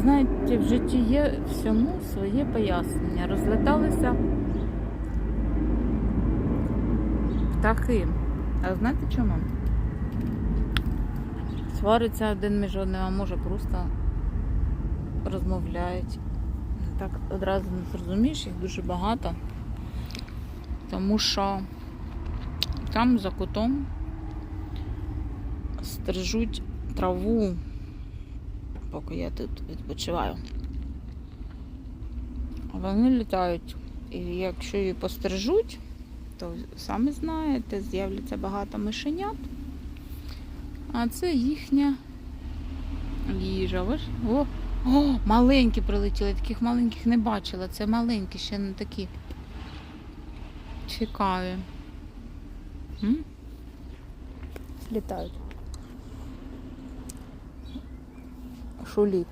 знаєте, в житті є всьому своє пояснення. Розлеталися птахи. А знаєте чому? Свариться один між одним, а може просто розмовляють. Так одразу не зрозумієш, їх дуже багато. Тому що там за кутом стрижуть траву, поки я тут відпочиваю. Вони літають. І якщо її пострижуть, то самі знаєте, з'являться багато мишенят. А це їхня їжа. Ви ж? О, о, маленькі прилетіли, таких маленьких не бачила. Це маленькі, ще не такі. Цікаві. М? Літають. Шуліки.